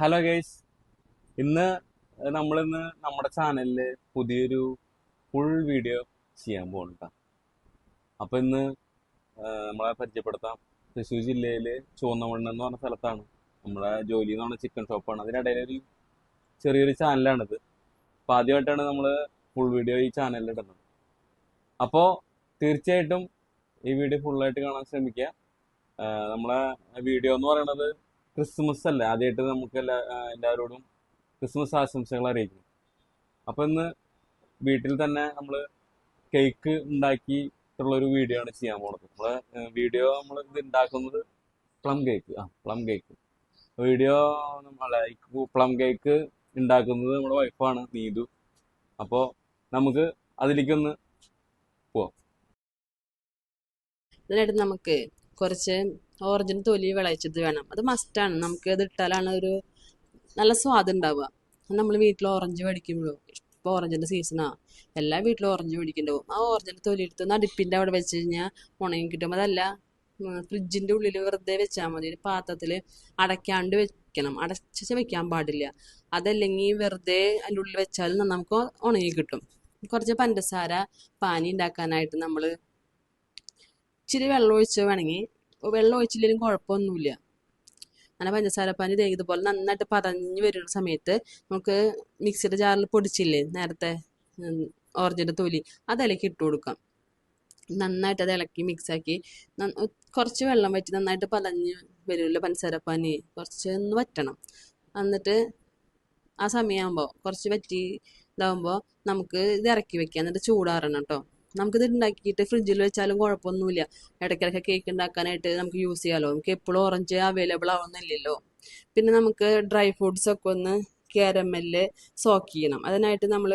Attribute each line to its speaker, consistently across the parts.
Speaker 1: Hello guys ഇന്ന് നമ്മളിന്ന് നമ്മുടെ ചാനലിൽ പുതിയൊരു ഫുൾ വീഡിയോ ചെയ്യാൻ പോകുന്നുണ്ട് അപ്പൊ ഇന്ന് നമ്മളെ പരിചയപ്പെടുത്താം. തൃശ്ശൂർ ജില്ലയിൽ ചുവന്നമണ്ണ എന്ന് പറഞ്ഞ സ്ഥലത്താണ് നമ്മളെ ജോലി എന്ന് പറഞ്ഞ ചിക്കൻ ഷോപ്പാണ് അതിനിടയിൽ ഒരു ചെറിയൊരു ചാനലാണിത്. അപ്പൊ ആദ്യമായിട്ടാണ് നമ്മൾ ഫുൾ വീഡിയോ ഈ ചാനലിൽ ഇടുന്നത്. അപ്പോൾ തീർച്ചയായിട്ടും ഈ വീഡിയോ ഫുള്ളായിട്ട് കാണാൻ ശ്രമിക്കുക. നമ്മളെ വീഡിയോ എന്ന് പറയുന്നത് ക്രിസ്മസ് അല്ലേ ആദ്യമായിട്ട് നമുക്ക് എല്ലാ എല്ലാവരോടും ക്രിസ്മസ് ആശംസകൾ അറിയിക്കും അപ്പോൾ ഇന്ന് വീട്ടിൽ തന്നെ നമ്മൾ കേക്ക് ഉണ്ടാക്കിയിട്ടുള്ള ഒരു വീഡിയോ ആണ് ചെയ്യാൻ പോണത്. നമ്മൾ വീഡിയോ നമ്മൾ ഇത് ഉണ്ടാക്കുന്നത് പ്ലം കേക്ക്. ആ പ്ലം കേക്ക്. വീഡിയോ നമ്മളെ പ്ലം കേക്ക് ഉണ്ടാക്കുന്നത് നമ്മുടെ വൈഫാണ് നീതു. അപ്പോൾ നമുക്ക് അതിലേക്കൊന്ന്
Speaker 2: ഇതിനായിട്ട് നമുക്ക് കുറച്ച് ഓറഞ്ചിന് തൊലി വിളയിച്ചത് വേണം. അത് മസ്റ്റാണ് നമുക്ക് അത് ഇട്ടാലാണ് ഒരു നല്ല സ്വാദ് ഉണ്ടാവുക നമ്മൾ വീട്ടിൽ ഓറഞ്ച് മേടിക്കുമ്പോഴും ഇപ്പോൾ ഓറഞ്ചിന്റെ സീസണാ എല്ലാ വീട്ടിലും ഓറഞ്ച് മേടിക്കുന്നുണ്ടാവും ആ ഓറഞ്ചിന്റെ തൊലി എടുത്ത് നടുപ്പിന്റെ അവിടെ വെച്ച് കഴിഞ്ഞാൽ ഉണങ്ങി കിട്ടും. അതല്ല ഫ്രിഡ്ജിന്റെ ഉള്ളിൽ വെറുതെ വെച്ചാൽ മതി. ഒരു പാത്രത്തിൽ അടയ്ക്കാണ്ട് വെക്കണം. അടച്ച് വെക്കാൻ പാടില്ല. അതല്ലെങ്കിൽ വെറുതെ അതിന്റെ ഉള്ളിൽ വെച്ചാൽ നമുക്ക് ഉണങ്ങി കിട്ടും. കുറച്ച് പഞ്ചസാര പാനി ഉണ്ടാക്കാനായിട്ട് നമ്മൾ ഇച്ചിരി വെള്ളം ഒഴിച്ച് വേണമെങ്കിൽ വെള്ളം ഒഴിച്ചില്ലെങ്കിലും കുഴപ്പമൊന്നുമില്ല. അങ്ങനെ പഞ്ചസാരപ്പാനി ദേ ഇതുപോലെ നന്നായിട്ട് പതഞ്ഞ് വരുന്ന സമയത്ത് നമുക്ക് മിക്സിയുടെ ജാറിൽ പൊടിച്ചില്ലേ നേരത്തെ ഓറഞ്ചിന്റെ തൊലി അത് ഇലക്കി ഇട്ട് കൊടുക്കാം. നന്നായിട്ട് അത് ഇളക്കി മിക്സാക്കി കുറച്ച് വെള്ളം വറ്റി നന്നായിട്ട് പതഞ്ഞ് വരുമല്ലോ പഞ്ചസാരപ്പാനി കുറച്ച് ഒന്ന് വറ്റണം. എന്നിട്ട് ആ സമയമാകുമ്പോൾ കുറച്ച് വറ്റി ഇതാകുമ്പോൾ നമുക്ക് ഇത് ഇറക്കി വെക്കാം. എന്നിട്ട് ചൂടാറണം കേട്ടോ. നമുക്കിത് ഉണ്ടാക്കിയിട്ട് ഫ്രിഡ്ജിൽ വെച്ചാലും കുഴപ്പമൊന്നുമില്ല ഇടയ്ക്കിടയ്ക്ക് കേക്ക് ഉണ്ടാക്കാനായിട്ട് നമുക്ക് യൂസ് ചെയ്യാമല്ലോ നമുക്ക് എപ്പോഴും ഓറഞ്ച് അവൈലബിൾ ആവുന്നില്ലല്ലോ. പിന്നെ നമുക്ക് ഡ്രൈ ഫ്രൂട്ട്സ് ഒക്കെ ഒന്ന് കാരമലിൽ സോക്ക് ചെയ്യണം. അതിനായിട്ട് നമ്മൾ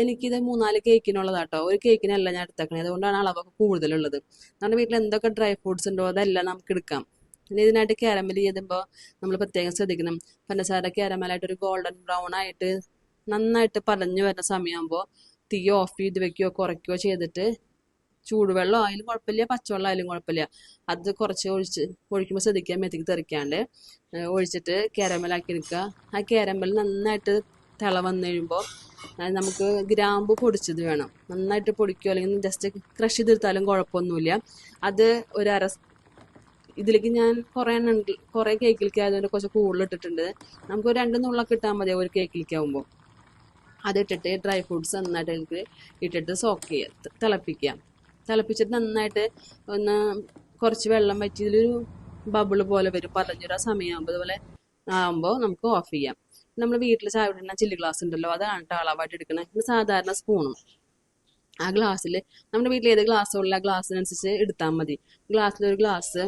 Speaker 2: എനിക്കിത് മൂന്നാൽ കേക്കിനുള്ളതാട്ടോ ഒരു കേക്കിനല്ല ഞാൻ എടുത്തേക്കണേ. അതുകൊണ്ടാണ് അളവൊക്കെ കൂടുതലുള്ളത്. നമ്മുടെ വീട്ടിൽ എന്തൊക്കെ ഡ്രൈ ഫ്രൂട്ട്സ് ഉണ്ടോ അതെല്ലാം നമുക്ക് എടുക്കാം. പിന്നെ ഇതിനായിട്ട് കാരമൽ ചെയ്തുമ്പോൾ നമ്മൾ പ്രത്യേകം ശ്രദ്ധിക്കണം. പഞ്ചസാര കാരമലായിട്ട് ഒരു ഗോൾഡൻ ബ്രൗൺ ആയിട്ട് നന്നായിട്ട് പതഞ്ഞു വരുന്ന സമയമാകുമ്പോൾ തീ ഓഫ് ചെയ്ത് വെക്കുകയോ കുറയ്ക്കുകയോ ചെയ്തിട്ട് ചൂടുവെള്ളം ആയാലും കുഴപ്പമില്ല പച്ചവെള്ളം ആയാലും കുഴപ്പമില്ല. അത് കുറച്ച് ഒഴിച്ച് ഒഴിക്കുമ്പോൾ ശ്രദ്ധിക്കാൻ മെത്തിക്ക് തെറിക്കാണ്ട്. ഒഴിച്ചിട്ട് കാരമലാക്കി എടുക്കുക. ആ കാരമൽ നന്നായിട്ട് തിള വന്നു കഴിയുമ്പോൾ നമുക്ക് ഗ്രാമ്പ് പൊടിച്ചത് വേണം. നന്നായിട്ട് പൊടിക്കുകയോ അല്ലെങ്കിൽ ജസ്റ്റ് ക്രഷ് ചെയ്തെടുത്താലും കുഴപ്പമൊന്നുമില്ല. അത് ഒരു അര ഇതിലേക്ക് ഞാൻ കുറേ എണ്ണം കുറേ കേക്കിലേക്ക് ആയതുകൊണ്ട് കുറച്ച് കൂടുതൽ ഇട്ടിട്ടുണ്ട്. നമുക്ക് ഒരു രണ്ട് നുള്ളൊക്കെ ഇട്ടാൽ മതി ഒരു കേക്കിലേക്ക് ആകുമ്പോൾ അതിട്ടിട്ട് ഡ്രൈ ഫ്രൂട്ട്സ് നന്നായിട്ട് എനിക്ക് ഇട്ടിട്ട് സോക്ക് ചെയ്യുക തിളപ്പിക്കാം. തിളപ്പിച്ചിട്ട് നന്നായിട്ട് ഒന്ന് കുറച്ച് വെള്ളം വറ്റി ഇതിലൊരു ബബിൾ പോലെ വരും. പതിനഞ്ചൂര സമയമാകുമ്പോൾ അതുപോലെ ആകുമ്പോൾ നമുക്ക് ഓഫ് ചെയ്യാം. നമ്മൾ വീട്ടിൽ ചായ ഇടുന്ന ചില്ലി ഗ്ലാസ് ഉണ്ടല്ലോ അതാണ് ട്ടോ അളവായിട്ട് എടുക്കണത് പിന്നെ സാധാരണ സ്പൂണും ആ ഗ്ലാസ്സിൽ നമ്മുടെ വീട്ടിൽ ഏത് ഗ്ലാസ് ഉള്ള ആ ഗ്ലാസ്സിനനുസരിച്ച് എടുത്താൽ മതി. ഗ്ലാസ്സിൽ ഒരു ഗ്ലാസ്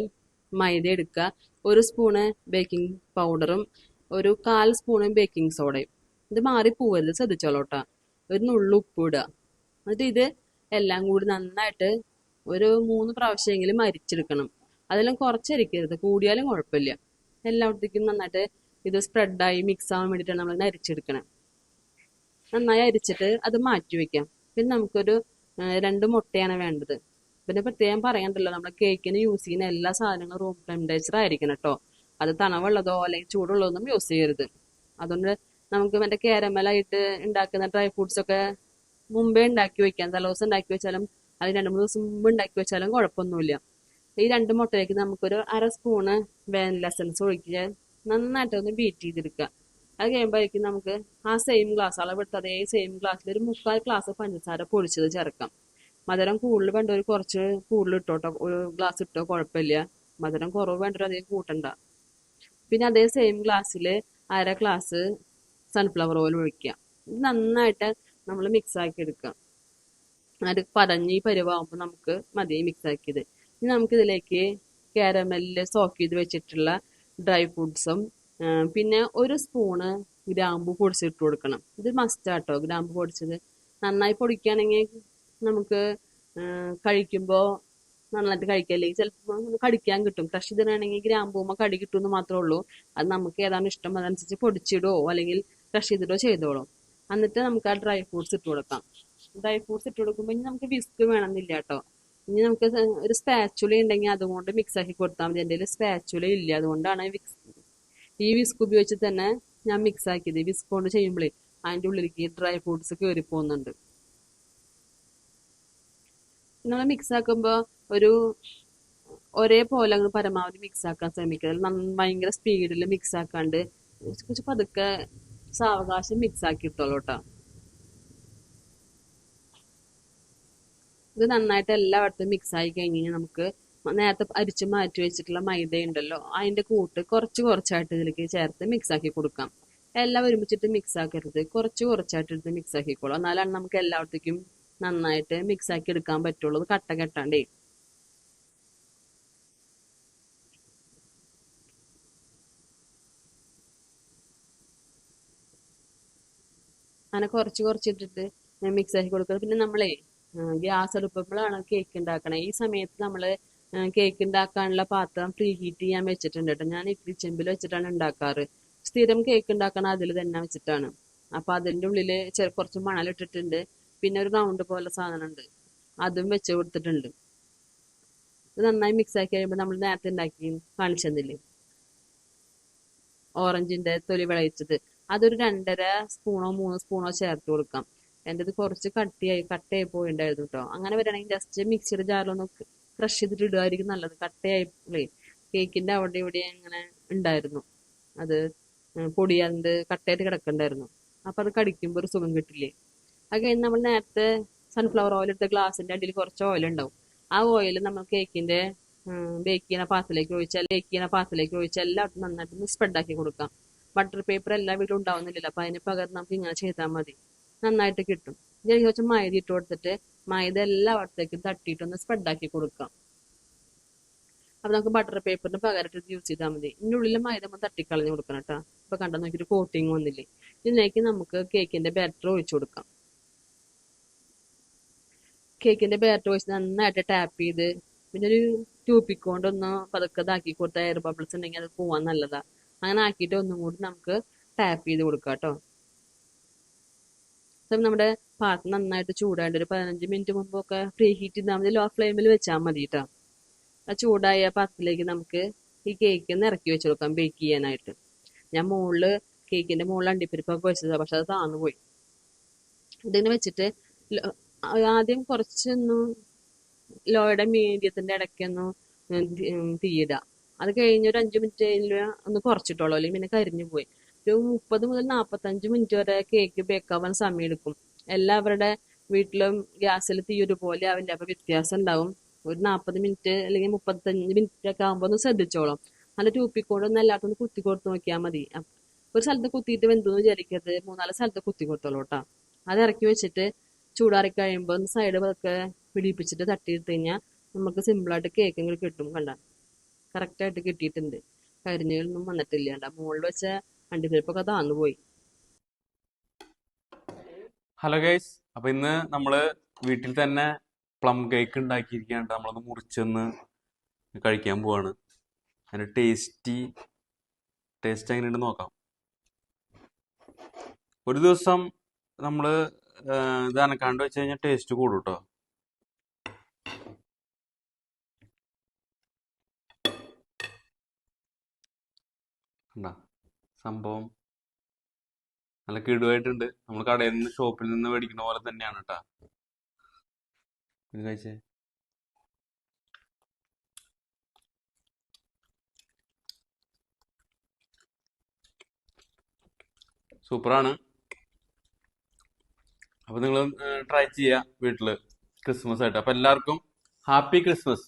Speaker 2: മൈദ എടുക്കുക ഒരു സ്പൂണ് ബേക്കിംഗ് പൗഡറും ഒരു കാൽ സ്പൂണ് ബേക്കിംഗ് സോഡയും ഇത് മാറിപ്പോവരുത് ശ്രദ്ധിച്ചോളോട്ട. ഒരു നുള്ളു ഉപ്പ് ഇടുക. എന്നിട്ട് ഇത് എല്ലാം കൂടി നന്നായിട്ട് ഒരു മൂന്ന് പ്രാവശ്യമെങ്കിലും അരിച്ചെടുക്കണം. അതെല്ലാം കുറച്ചരിക്കരുത്. കൂടിയാലും കുഴപ്പമില്ല. എല്ലായിടത്തേക്കും നന്നായിട്ട് ഇത് സ്പ്രെഡായി മിക്സ് ആവാൻ വേണ്ടിയിട്ടാണ് നമ്മൾ അരിച്ചെടുക്കണം. നന്നായി അരിച്ചിട്ട് അത് മാറ്റി വെക്കാം. പിന്നെ നമുക്കൊരു രണ്ട് മുട്ടയാണ് വേണ്ടത്. പിന്നെ പ്രത്യേകം പറയണ്ടല്ലോ നമ്മൾ കേക്കിന് യൂസ് ചെയ്യുന്ന എല്ലാ സാധനങ്ങളും റൂം ടെമ്പറേച്ചർ ആയിരിക്കണം കേട്ടോ അത് തണവുള്ളതോ അല്ലെങ്കിൽ ചൂടുള്ളതോ ഒന്നും യൂസ് ചെയ്യരുത്. അതുകൊണ്ട് നമുക്ക് മറ്റേ കാരമലായിട്ട് ഉണ്ടാക്കുന്ന ഡ്രൈ ഫ്രൂട്ട്സ് ഒക്കെ മുമ്പേ ഉണ്ടാക്കി വെക്കാം. തലേദിവസം ഉണ്ടാക്കി വെച്ചാലും അത് രണ്ട് മൂന്ന് ദിവസം മുമ്പ് ഉണ്ടാക്കി വെച്ചാലും കുഴപ്പമൊന്നുമില്ല. ഈ രണ്ട് മുട്ടയിലേക്ക് നമുക്കൊരു അര സ്പൂണ് വാനില എസൻസ് ഒഴിക്കുക നന്നായിട്ട് ഒന്ന് ബീറ്റ് ചെയ്തെടുക്കുക. അത് കഴിയുമ്പോഴേക്കും നമുക്ക് ആ സെയിം ഗ്ലാസ് അളവെടുത്ത് അതേ സെയിം ഗ്ലാസ്സിൽ ഒരു മുക്കാൽ ഗ്ലാസ് പഞ്ചസാര പൊടിച്ചത് ചേർക്കാം. മധുരം കൂടുതൽ വേണ്ട ഒരു കുറച്ച് കൂടുതൽ ഇട്ടോട്ടോ ഒരു ഗ്ലാസ് ഇട്ടോ കുഴപ്പമില്ല. മധുരം കുറവ് വേണ്ട ഒരു അധികം കൂട്ടണ്ട. പിന്നെ അതേ സെയിം ഗ്ലാസ്സിൽ അര ഗ്ലാസ് സൺഫ്ലവർ ഓയിൽ ഒഴിക്കുക. ഇത് നന്നായിട്ട് നമ്മൾ മിക്സ് ആക്കി എടുക്കുക. അത് പതഞ്ഞ് ഈ പരുവാകുമ്പോൾ നമുക്ക് മതി മിക്സ് ആക്കിയത്. ഇനി നമുക്കിതിലേക്ക് കാരമലിൽ സോക്ക് ചെയ്ത് വെച്ചിട്ടുള്ള ഡ്രൈ ഫ്രൂട്ട്സും പിന്നെ ഒരു സ്പൂണ് ഗ്രാമ്പു പൊടിച്ചിട്ട് കൊടുക്കണം. ഇത് മസ്റ്റ് മസ്റ്റാട്ടോ ഗ്രാമ്പു പൊടിച്ചത് നന്നായി പൊടിക്കുകയാണെങ്കിൽ നമുക്ക് കഴിക്കുമ്പോൾ നന്നായിട്ട് കഴിക്കാം. അല്ലെങ്കിൽ ചിലപ്പോൾ നമുക്ക് കടിക്കാൻ കിട്ടും. ക്രഷ് ചെയ്തിടാണെങ്കിൽ ഗ്രാമ്പൂമ്മ കടി കിട്ടുമെന്ന് മാത്രമേ ഉള്ളൂ. അത് നമുക്ക് ഏതാണ് ഇഷ്ടം അതനുസരിച്ച് പൊടിച്ചിടുവോ? അല്ലെങ്കിൽ ചെയ്തിട്ടോ ചെയ്തോളും. എന്നിട്ട് നമുക്ക് ആ ഡ്രൈ ഫ്രൂട്ട്സ് ഇട്ട് കൊടുക്കാം. ഡ്രൈ ഫ്രൂട്ട്സ് ഇട്ട് കൊടുക്കുമ്പോൾ ഇനി നമുക്ക് വിസ്ക് വേണമെന്നില്ല കേട്ടോ ഇനി നമുക്ക് ഒരു സ്പാച്ചുല ഉണ്ടെങ്കിൽ അതുകൊണ്ട് മിക്സ് ആക്കി കൊടുത്താൽ മതി. എന്റെ സ്പാച്ചുല ഇല്ല അതുകൊണ്ടാണ് വിക്സ് ഈ വിസ്ക് ഉപയോഗിച്ച് തന്നെ ഞാൻ മിക്സ് ആക്കിയത്. വിസ്ക് കൊണ്ട് ചെയ്യുമ്പോഴേ അതിന്റെ ഉള്ളിലേക്ക് ഡ്രൈ ഫ്രൂട്ട്സ് കയറി പോകുന്നുണ്ട് നമ്മൾ മിക്സ് ആക്കുമ്പോൾ ഒരു ഒരേപോലെ അങ്ങ് പരമാവധി മിക്സ് ആക്കാൻ ശ്രമിക്കുക. ഭയങ്കര സ്പീഡിൽ മിക്സ് ആക്കാണ്ട് കുറച്ച് പതുക്കെ സാവകാശം മിക്സ് ആക്കി ഇട്ടോളൂ കേട്ടോ ഇത് നന്നായിട്ട് എല്ലായിടത്തും മിക്സ് ആയി കഴിഞ്ഞ് കഴിഞ്ഞാൽ നമുക്ക് നേരത്തെ അരിച്ച് മാറ്റി വെച്ചിട്ടുള്ള മൈദ ഉണ്ടല്ലോ അതിന്റെ കൂട്ട് കുറച്ച് കുറച്ചായിട്ട് ഇതിലേക്ക് ചേർത്ത് മിക്സ് ആക്കി കൊടുക്കാം. എല്ലാം ഒരുമിച്ചിട്ട് മിക്സ് ആക്കരുത് കുറച്ച് കുറച്ചായിട്ട് എടുത്ത് മിക്സ് ആക്കിക്കോളാം എന്നാലാണ് നമുക്ക് എല്ലായിടത്തേക്കും നന്നായിട്ട് മിക്സ് ആക്കി എടുക്കാൻ പറ്റുള്ളൂ. കട്ട കെട്ടാണ്ടേ. അങ്ങനെ കുറച്ച് കുറച്ച് ഇട്ടിട്ട് മിക്സ് ആക്കി കൊടുക്കുക പിന്നെ നമ്മളെ ഗ്യാസ് എളുപ്പപ്പോഴാണ് കേക്ക് ഉണ്ടാക്കണേ ഈ സമയത്ത് നമ്മൾ കേക്ക് ഉണ്ടാക്കാനുള്ള പാത്രം പ്രീ ഹീറ്റ് ചെയ്യാൻ വെച്ചിട്ടുണ്ട് കേട്ടോ. ഞാൻ ഇഡ്ലി ചെമ്പിൽ വെച്ചിട്ടാണ് ഉണ്ടാക്കാറ് സ്ഥിരം കേക്ക് ഉണ്ടാക്കണ അതിൽ തന്നെ വെച്ചിട്ടാണ്. അപ്പോൾ അതിന്റെ ഉള്ളിൽ ചെറു കുറച്ച് മണലിട്ടിട്ടുണ്ട് പിന്നെ ഒരു റൗണ്ട് പോലെ സാധനമുണ്ട് അതും വെച്ച് കൊടുത്തിട്ടുണ്ട്. ഇത് നന്നായി മിക്സ് ആക്കി കഴിയുമ്പോൾ നമ്മൾ നേരത്തെ ഉണ്ടാക്കി കാണിച്ചെന്നില്ലേ? ഓറഞ്ചിന്റെ തൊലി വിളയിച്ചത്. അതൊരു രണ്ടര സ്പൂണോ മൂന്ന് സ്പൂണോ ചേർത്ത് കൊടുക്കാം. എന്റെ ഇത് കുറച്ച് കട്ടിയായി കട്ടയായി പോയിണ്ടായിരുന്നു കേട്ടോ അങ്ങനെ വരികയാണെങ്കിൽ ജസ്റ്റ് മിക്സിയുടെ ജാറിലൊന്ന് ക്രഷ് ചെയ്തിട്ട് ഇടുമായിരിക്കും നല്ലത്. കട്ടയായി പോയി. കേക്കിന്റെ അവിടെ ഇവിടെ അങ്ങനെ ഉണ്ടായിരുന്നു അത് പൊടി പൊടിയാണ്ട് കട്ടയായിട്ട് കിടക്കണ്ടായിരുന്നു. അപ്പൊ അത് കടിക്കുമ്പോൾ ഒരു സുഖം കിട്ടില്ലേ? അത് കഴിഞ്ഞ് നമ്മൾ നേരത്തെ സൺഫ്ലവർ ഓയിൽ എടുത്ത ഗ്ലാസിന്റെ അടിയിൽ കുറച്ച് ഓയിൽ ഉണ്ടാവും ആ ഓയിൽ നമ്മൾ കേക്കിന്റെ ബേക്ക് ചെയ്യുന്ന പാത്രത്തിലേക്ക് ഒഴിച്ചാൽ ബേക്ക് ചെയ്യുന്ന പാത്രത്തിലേക്ക് ഒഴിച്ചാൽ എല്ലാവർക്കും നന്നായിട്ട് സ്പ്രെഡ് ആക്കി കൊടുക്കാം. ബട്ടർ പേപ്പർ എല്ലാം വീട്ടിലും ഉണ്ടാവുന്നില്ലല്ലോ. അപ്പൊ അതിന് പകരം നമുക്ക് ഇങ്ങനെ ചെയ്താൽ മതി. നന്നായിട്ട് കിട്ടും. ഇതിന് കുറച്ച് മൈദ ഇട്ട് കൊടുത്തിട്ട് മൈദ എല്ലാ വട്ടത്തേക്കും തട്ടിയിട്ടൊന്ന് സ്പ്രെഡ് ആക്കി കൊടുക്കാം. അപ്പൊ നമുക്ക് ബട്ടർ പേപ്പറിന് ഇത് യൂസ് ചെയ്താൽ മതി. ഇതിന്റെ ഉള്ളിൽ മൈദ നമ്മൾ തട്ടിക്കളഞ്ഞ് കൊടുക്കണം കേട്ടോ. ഇപ്പൊ കണ്ടാൽ നോക്കിയിട്ട് കോട്ടിങ് വന്നില്ലേ. ഇതിലേക്ക് നമുക്ക് കേക്കിന്റെ ബാറ്റർ ഒഴിച്ചു കൊടുക്കാം. കേക്കിന്റെ ബാറ്റർ ഒഴിച്ച് നന്നായിട്ട് ടാപ്പ് ചെയ്ത് പിന്നെ ഒരു ട്യൂപ്പിക്കൊണ്ടൊന്ന് പതുക്കെ ഇതാക്കി കൊടുത്ത എയർ ബബിൾസ് ഉണ്ടെങ്കിൽ അത് പോവാൻ നല്ലതാ. അങ്ങനെ ആക്കിയിട്ട് ഒന്നും കൂടി നമുക്ക് ടാപ്പ് ചെയ്ത് കൊടുക്കാം കേട്ടോ. അപ്പം നമ്മുടെ പാത്രം നന്നായിട്ട് ചൂടായിട്ട് ഒരു പതിനഞ്ച് മിനിറ്റ് മുമ്പൊക്കെ പ്രീ ഹീറ്റ് ചെയ്താൽ മതി. ലോ ഫ്ലെയിമിൽ വെച്ചാൽ മതി കേട്ടോ. ആ ചൂടായ പാത്രത്തിലേക്ക് നമുക്ക് ഈ കേക്ക് ഒന്ന് ഇറക്കി വെച്ച് കൊടുക്കാം ബേക്ക് ചെയ്യാനായിട്ട്. ഞാൻ മുകളിൽ കേക്കിന്റെ മുകളിൽ അണ്ടിപ്പരിപ്പൊക്കെ വെച്ചതാണ് പക്ഷെ അത് താന്നു പോയി. ഇതിങ്ങനെ വെച്ചിട്ട് ആദ്യം കുറച്ചൊന്നും ലോയുടെ മീഡിയത്തിന്റെ ഇടയ്ക്കൊന്നും തീയിടുക അത് കഴിഞ്ഞ ഒരു അഞ്ച് മിനിറ്റ് കഴിഞ്ഞാൽ ഒന്ന് കുറച്ചിട്ടോളൂ. അല്ലെങ്കിൽ പിന്നെ കരിഞ്ഞു പോയി. ഒരു മുപ്പത് മുതൽ നാൽപ്പത്തഞ്ച് മിനിറ്റ് വരെ കേക്ക് ബേക്കാവാൻ എടുക്കും. എല്ലാവരുടെ വീട്ടിലും ഗ്യാസിൽ തീ ഒരുപോലെ ആവില്ല അപ്പൊ വ്യത്യാസം ഉണ്ടാവും. ഒരു നാൽപ്പത് മിനിറ്റ് അല്ലെങ്കിൽ മുപ്പത്തഞ്ച് മിനിറ്റ് ഒക്കെ ആകുമ്പോൾ ഒന്ന് ശ്രദ്ധിച്ചോളാം. നല്ല ട്യൂപ്പിക്കോട് ഒന്ന് കുത്തി കൊടുത്ത് നോക്കിയാൽ മതി. ഒരു സ്ഥലത്ത് കുത്തിയിട്ട് വെന്തെന്ന് വിചാരിക്കരുത്. മൂന്നാൽ സ്ഥലത്ത് കുത്തി കൊടുത്തോളൂ കേട്ടോ. അത് ഇറക്കി വെച്ചിട്ട് ചൂടാറി കഴിയുമ്പോൾ സൈഡ് ഒക്കെ പിടിപ്പിച്ചിട്ട് തട്ടിയിട്ട് കഴിഞ്ഞാൽ നമുക്ക് സിമ്പിളായിട്ട് കേക്കെങ്കിലും കിട്ടും കണ്ട. കറക്റ്റായിട്ട് കിട്ടിയിട്ടുണ്ട്. കരിഞ്ഞൊന്നും വന്നിട്ടില്ല. മുകളിൽ വെച്ച അണ്ടിപ്പരിപ്പൊക്കെ താന്നു പോയി.
Speaker 1: ഹലോ ഗൈസ് അപ്പൊ ഇന്ന് നമ്മൾ വീട്ടിൽ തന്നെ പ്ലം കേക്ക് ഉണ്ടാക്കിയിരിക്കുകയാണ് നമ്മളൊന്ന് മുറിച്ചൊന്ന് കഴിക്കാൻ പോവാണ്. അതിന്റെ ടേസ്റ്റി ടേസ്റ്റ് എങ്ങനെയുണ്ട് നോക്കാം. ഒരു ദിവസം നമ്മൾ ഇത് അനക്കാണ്ട് വെച്ച് കഴിഞ്ഞാൽ ടേസ്റ്റ് കൂടും കേട്ടോ. കണ്ടാ? സംഭവം നല്ല കിടുവായിട്ടുണ്ട്. നമ്മൾ കടയിൽ നിന്ന് ഷോപ്പിൽ നിന്ന് മേടിക്കുന്ന പോലെ തന്നെയാണ് കേട്ടാ കഴിച്ചേ? സൂപ്പറാണ്. അപ്പൊ നിങ്ങൾ ട്രൈ ചെയ്യുക വീട്ടിൽ ക്രിസ്മസ് ആയിട്ട് അപ്പൊ എല്ലാവർക്കും ഹാപ്പി ക്രിസ്മസ്.